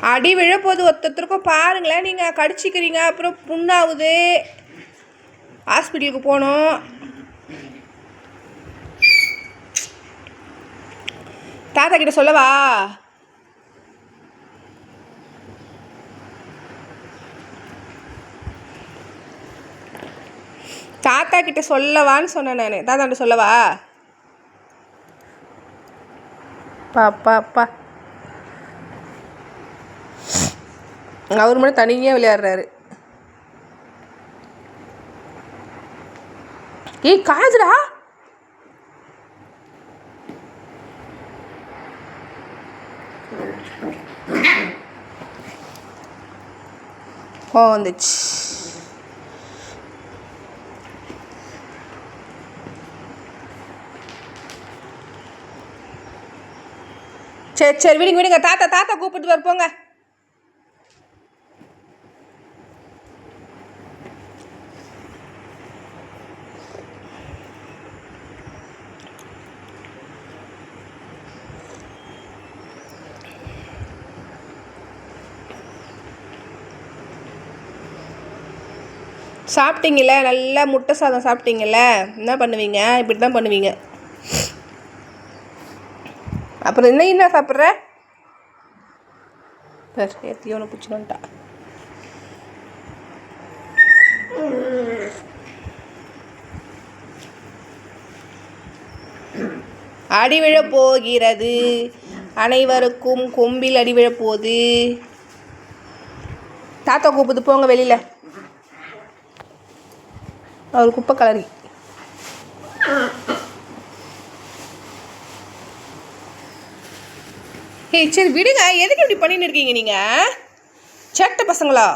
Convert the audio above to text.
அடி விழப்போது ஒருத்தருக்கும். பாருங்களேன் நீங்கள் கடிச்சிக்கிறீங்க. அப்புறம் புண்ணாகுது ஹாஸ்பிட்டலுக்கு போகணும் தாத்தா கிட்ட சொல்லவா? தாத்தா கிட்ட சொல்லவான்னு சொன்னேன் நான். தாத்தா கிட்ட சொல்லவா? பாப்பா அப்பா அவர் மட்டும் தனியாக விளையாடுறாரு. ஏய் காதுடா. கோவம் வந்துச்சு. சரி சரி விடுங்க விடுங்க. தாத்தா தாத்தா கூப்பிட்டு வரப்போங்க சாப்பிட்டீங்கள நல்லா முட்டை சாதம் சாப்பிட்டீங்கள என்ன பண்ணுவீங்க? இப்படி தான் பண்ணுவீங்க. அப்புறம் என்ன என்ன சாப்பிட்ற? பேர் ஏற்றியோன்னு பிடிச்சினுட்டா அடிவிழ போகிறது. அனைவருக்கும் கொம்பில் அடி விழப் போகுது தாத்தா கூப்பிட்டு போங்க வெளியில். அவர் குப்பை கலரி ஏய் சரி விடுங்க. எதுக்கு இப்படி பண்ணின்னு இருக்கீங்க நீங்கள் சேட்டை பசங்களா?